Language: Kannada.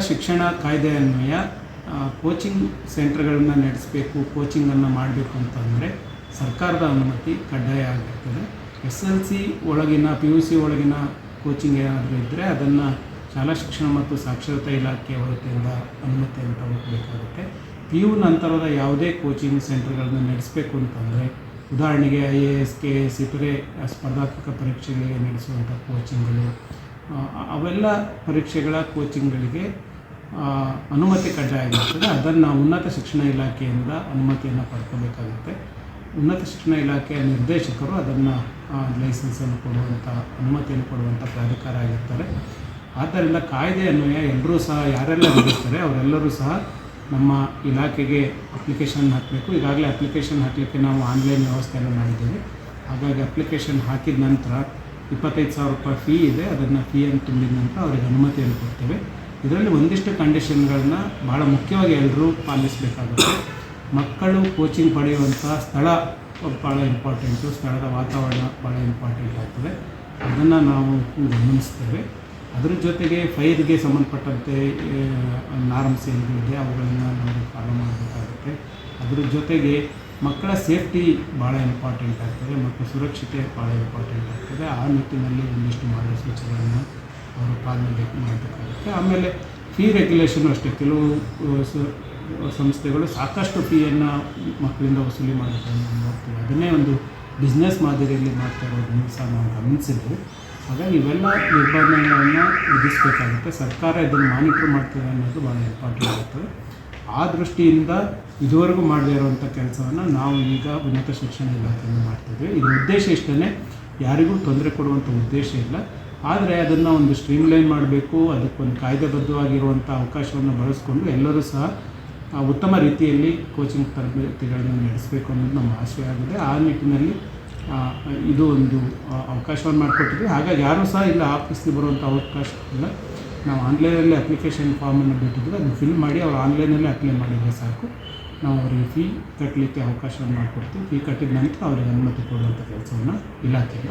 ಶಿಕ್ಷಣ ಕಾಯ್ದೆ ಅನ್ವಯ ಕೋಚಿಂಗ್ ಸೆಂಟರ್ಗಳನ್ನ ನಡೆಸಬೇಕು ಕೋಚಿಂಗನ್ನು ಮಾಡಬೇಕು ಅಂತಂದರೆ ಸರ್ಕಾರದ ಅನುಮತಿ ಕಡ್ಡಾಯ ಆಗಿರ್ತದೆ ಎಸ್ ಎಲ್ ಸಿ ಒಳಗಿನ ಪಿ ಯು ಸಿ ಒಳಗಿನ ಕೋಚಿಂಗ್ ಏನಾದರೂ ಇದ್ದರೆ ಅದನ್ನು ಶಾಲಾ ಶಿಕ್ಷಣ ಮತ್ತು ಸಾಕ್ಷರತಾ ಇಲಾಖೆ ವತಿಯಿಂದ ಅನುಮತಿಯನ್ನು ತಗೋಬೇಕಾಗುತ್ತೆ ಪಿ ಯು ನಂತರದ ಯಾವುದೇ ಕೋಚಿಂಗ್ ಸೆಂಟರ್ಗಳನ್ನ ನಡೆಸಬೇಕು ಅಂತಂದರೆ ಉದಾಹರಣೆಗೆ I A S K S ಇತರೆ ಸ್ಪರ್ಧಾತ್ಮಕ ಪರೀಕ್ಷೆಗಳಿಗೆ ನಡೆಸುವಂಥ ಕೋಚಿಂಗ್ಗಳು ಅವೆಲ್ಲ ಪರೀಕ್ಷೆಗಳ ಕೋಚಿಂಗ್ಗಳಿಗೆ ಅನುಮತಿ ಕಡ್ಡಾಯ ಆಗಿರ್ತದೆ ಅದನ್ನು ಉನ್ನತ ಶಿಕ್ಷಣ ಇಲಾಖೆಯಿಂದ ಅನುಮತಿಯನ್ನು ಪಡ್ಕೋಬೇಕಾಗುತ್ತೆ. ಉನ್ನತ ಶಿಕ್ಷಣ ಇಲಾಖೆಯ ನಿರ್ದೇಶಕರು ಅದನ್ನು ಲೈಸೆನ್ಸನ್ನು ಕೊಡುವಂಥ ಅನುಮತಿಯನ್ನು ಕೊಡುವಂಥ ಪ್ರಾಧಿಕಾರ ಆಗಿರ್ತಾರೆ. ಆದ್ದರಿಂದ ಕಾಯ್ದೆ ಅನ್ವಯ ಎಲ್ಲರೂ ಸಹ ಯಾರೆಲ್ಲ ನಡೆಸ್ತಾರೆ, ಅವರೆಲ್ಲರೂ ಸಹ ನಮ್ಮ ಇಲಾಖೆಗೆ ಅಪ್ಲಿಕೇಶನ್ ಹಾಕಬೇಕು. ಈಗಾಗಲೇ ಅಪ್ಲಿಕೇಶನ್ ಹಾಕಲಿಕ್ಕೆ ನಾವು ಆನ್ಲೈನ್ ವ್ಯವಸ್ಥೆಯನ್ನು ಮಾಡಿದ್ದೀವಿ. ಹಾಗಾಗಿ ಅಪ್ಲಿಕೇಶನ್ ಹಾಕಿದ ನಂತರ ಇಪ್ಪತ್ತೈದು ಸಾವಿರ ರೂಪಾಯಿ ಫೀ ಇದೆ. ಅದನ್ನು ಫೀಯನ್ನು ತುಂಬಿದ ನಂತರ ಅವರಿಗೆ ಅನುಮತಿಯನ್ನು ಕೊಡ್ತೇವೆ. ಇದರಲ್ಲಿ ಒಂದಿಷ್ಟು ಕಂಡೀಷನ್ಗಳನ್ನ ಭಾಳ ಮುಖ್ಯವಾಗಿ ಎಲ್ಲರೂ ಪಾಲಿಸಬೇಕಾಗುತ್ತೆ. ಮಕ್ಕಳು ಕೋಚಿಂಗ್ ಪಡೆಯುವಂಥ ಸ್ಥಳ ಭಾಳ ಇಂಪಾರ್ಟೆಂಟು, ಸ್ಥಳದ ವಾತಾವರಣ ಭಾಳ ಇಂಪಾರ್ಟೆಂಟ್ ಆಗ್ತದೆ. ಅದನ್ನು ನಾವು ಗಮನಿಸ್ತೇವೆ. ಅದರ ಜೊತೆಗೆ ಫೈರ್ಗೆ ಸಂಬಂಧಪಟ್ಟಂತೆ ನಾರ್ಮ್ಸ್ ಏನಿದೆ ಅವುಗಳನ್ನು ನಾವು ಫಾಲೋ ಮಾಡಬೇಕಾಗುತ್ತೆ. ಅದರ ಜೊತೆಗೆ ಮಕ್ಕಳ ಸೇಫ್ಟಿ ಭಾಳ ಇಂಪಾರ್ಟೆಂಟ್ ಆಗ್ತದೆ ಮತ್ತು ಸುರಕ್ಷತೆ ಭಾಳ ಇಂಪಾರ್ಟೆಂಟ್ ಆಗ್ತದೆ. ಆ ನಿಟ್ಟಿನಲ್ಲಿ ಒಂದಿಷ್ಟು ಮಾರ್ಗಸೂಚಿಗಳನ್ನು ಅವರು ಪಾಲನೆ ಮಾಡಬೇಕಾಗುತ್ತೆ ಆಮೇಲೆ ಫೀ ರೆಗ್ಯುಲೇಷನು ಅಷ್ಟೇ. ಕೆಲವು ಸಂಸ್ಥೆಗಳು ಸಾಕಷ್ಟು ಫೀಯನ್ನು ಮಕ್ಕಳಿಂದ ವಸೂಲಿ ಮಾಡೋದನ್ನು ನೋಡ್ತೀವಿ ಅದನ್ನೇ ಒಂದು ಬಿಸ್ನೆಸ್ ಮಾದರಿಯಲ್ಲಿ ಮಾಡ್ತಾ ಇರೋದನ್ನು ಸಹ ನಾವು ಗಮನಿಸಿದ್ವಿ ಹಾಗಾಗಿ ಇವೆಲ್ಲ ನಿರ್ಬಂಧಗಳನ್ನು ವಿಧಿಸಬೇಕಾಗುತ್ತೆ. ಸರ್ಕಾರ ಇದನ್ನು ಮಾನಿಟರ್ ಮಾಡ್ತದೆ ಅನ್ನೋದು ಭಾಳ ಇಂಪಾರ್ಟೆಂಟ್. ಆಗ್ತದೆ ಆ ದೃಷ್ಟಿಯಿಂದ ಇದುವರೆಗೂ ಮಾಡದೇ ಇರುವಂಥ ಕೆಲಸವನ್ನು ನಾವು ಈಗ ಉನ್ನತ ಶಿಕ್ಷಣ ಇಲಾಖೆಯಿಂದ ಮಾಡ್ತಿದ್ವಿ ಇದರ ಉದ್ದೇಶ ಇಷ್ಟೇ ಯಾರಿಗೂ ತೊಂದರೆ ಕೊಡುವಂಥ ಉದ್ದೇಶ ಇಲ್ಲ. ಆದರೆ ಅದನ್ನು ಒಂದು ಸ್ಟ್ರೀಮ್ಲೈನ್ ಮಾಡಬೇಕು, ಅದಕ್ಕೊಂದು ಕಾಯ್ದೆಬದ್ಧವಾಗಿರುವಂಥ ಅವಕಾಶವನ್ನು ಬಳಸ್ಕೊಂಡು ಎಲ್ಲರೂ ಸಹ ಉತ್ತಮ ರೀತಿಯಲ್ಲಿ ಕೋಚಿಂಗ್ ತರಬೇತಿಗಳನ್ನು ನಡೆಸಬೇಕು ಅನ್ನೋದು ನಮ್ಮ ಆಶಯ ಆಗಿದೆ. ಆ ನಿಟ್ಟಿನಲ್ಲಿ ಇದು ಒಂದು ಅವಕಾಶವನ್ನು ಮಾಡಿಕೊಟ್ಟಿದ್ವಿ ಹಾಗಾಗಿ ಯಾರೂ ಸಹ ಇಲ್ಲ ಆಫೀಸ್ಗೆ ಬರುವಂಥ ಅವಕಾಶ ಇಲ್ಲ. ನಾವು ಆನ್ಲೈನಲ್ಲಿ ಅಪ್ಲಿಕೇಶನ್ ಫಾರ್ಮನ್ನು ಬಿಟ್ಟಿದ್ವಿ ಅದನ್ನು ಫಿಲ್ ಮಾಡಿ ಅವ್ರು ಆನ್ಲೈನಲ್ಲೇ ಅಪ್ಲೈ ಮಾಡಿದರೆ ಸಾಕು. ನಾವು ಅವರಿಗೆ ಫೀ ಕಟ್ಟಲಿಕ್ಕೆ ಅವಕಾಶವನ್ನು ಮಾಡಿಕೊಡ್ತೀವಿ. ಫೀ ಕಟ್ಟಿದ ನಂತರ ಅವರಿಗೆ ಅನುಮತಿ ಕೊಡುವಂಥ ಕೆಲಸವನ್ನು ಇಲಾಖೆಯಿಂದ